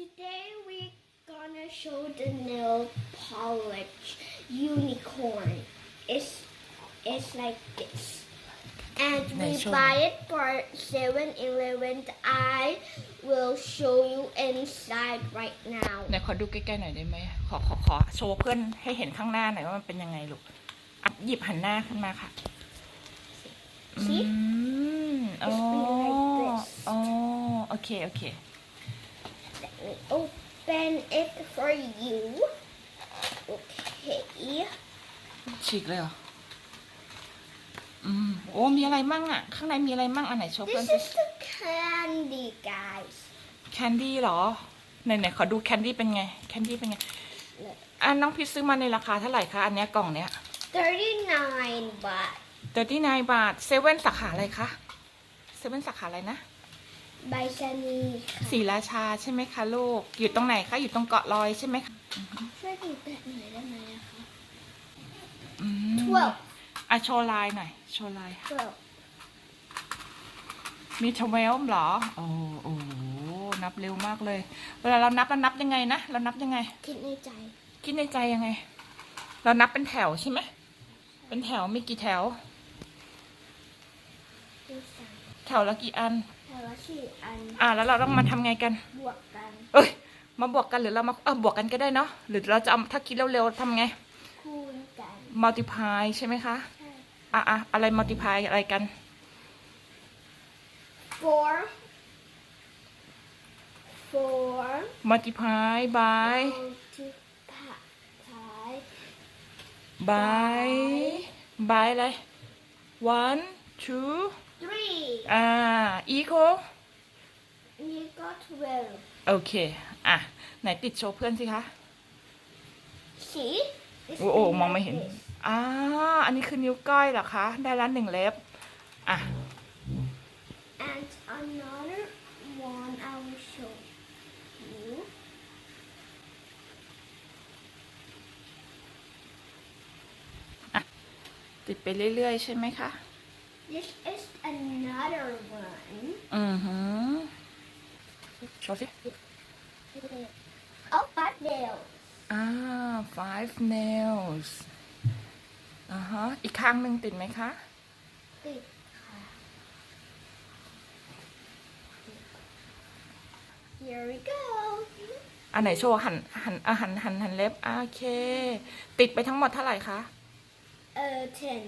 Today we're gonna show the nail polish unicorn. It's it's like this. And we Nice show. buy it for 7-Eleven. I will show you inside right now. ไหนขอดูใกล้ๆหน่อยได้ไหมขอขอขอโชว์เพื่อนให้เห็นข้างหน้าหน่อยว่ามันเป็นยังไงลูกอะหยิบหันหน้าขึ้นมาค่ะอื See? มอ๋อ It's been like this. อ๋อ โอเค โอเค Let me open it for you. Okay. ฉีกเลยเหรอ อืม โอ้ มีอะไรมั่งอะ ข้างในมีอะไรมั่ง อันไหนโชว์เพื่อน This สิ is the candy, guys. แคนดี้เหรอ ไหนไหนขอดูแคนดี้เป็นไง แคนดี้เป็นไง Look. อะน้องพิชซื้อมาในราคาเท่าไหร่คะ อันเนี้ยกล่องเนี้ย39 baht. เตอร์ตี้นบาทเซเว่นสาขาอะไรคะ เซเว่นสาขาอะไรนะ by Sunny ศรีราชาใช่ไหมคะลูก อยู่ตรงไหนคะ อยู่ตรงเกาะลอยใช่ไหมคะช่วยดูแปะหน่อยได้ไหมอะคะอืม12อะโชว์ลายหน่อย โชว์ลาย12มีทเวลเหรอ โอ้โอ้นับเร็วมากเลย เวลาเรานับเรานับยังไงนะ เรานับยังไง คิดในใจคิดในใจยังไง เรานับเป็นแถวใช่ไหม เป็นแถวมีกี่แถว ดูสั่งแถวละกี่อัน แต่ละสี่อันอะแล้วเราต้องมาทำไงกัน บวกกันเอ้ย มาบวกกันหรือเรามาเออบวกกันก็ได้เนาะหรือเราจะเอาถ้าคิดเร็วๆทำไง คูณกัน multiply ใช่ไหมคะใช่ อะอะอะไร multiply อะไรกัน four four multiply by multiply by by อะไร one two three อ่า equal นี่ก็ twelve โอเคอะ ไหนติดโชว์เพื่อนสิคะ see This โอ้โอ้ is มองไม่เห็น like this. อ่า อันนี้คือนิ้วก้อยเหรอคะ ได้ละหนึ่งเล็บ อะ and another one I will show you ติดไปเรื่อยๆ ใช่ไหมคะ this is another one อือหือโชว์สิ oh five nails อ่า five nails อ่าฮะอีกข้างหนึ่งติดไหมคะ ติดค่ะ here we go อันไหนโชว์หันหันอะหันหันหันเล็บอะโอเค ติดไปทั้งหมดเท่าไหร่คะ เอ่อ ten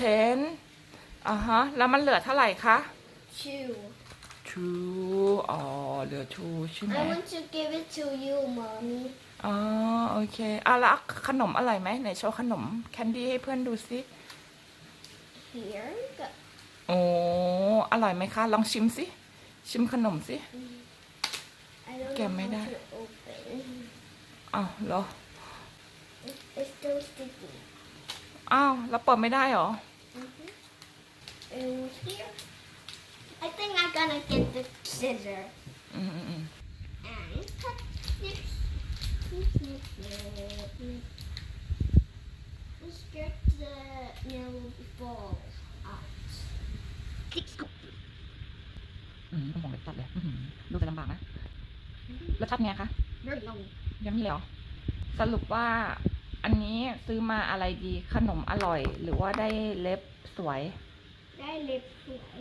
ten อ่าฮะ แล้วมันเหลือเท่าไหร่คะ two two อ๋อ เหลือ two ใช่ไหม I want to give it to you mommy อ๋อ โอเคอะแล้วขนมอร่อยไหมไหนโชว์ขนมแคนดี้ให้เพื่อนดูสิ here we go โอ้อร่อยไหมคะ ลองชิมสิ ชิมขนมสิ I don't แกะ know ไม่ how ได้ to open อ้าวเหรอ it's still sticky อ้าว แล้วเปิดไม่ได้เหรอ and here I think I'm gonna get the scissor อืมอืมอืม and cut snip snip snip snip snip let's get the nail ball out อืมต้องมองเล็บตัดเลยดูจะลำบากนะรสชาติไงคะยังมีเหรอสรุปว่าอันนี้ซื้อมาอะไรดีขนมอร่อย หรือว่าได้เล็บสวย ได้เล็บสวย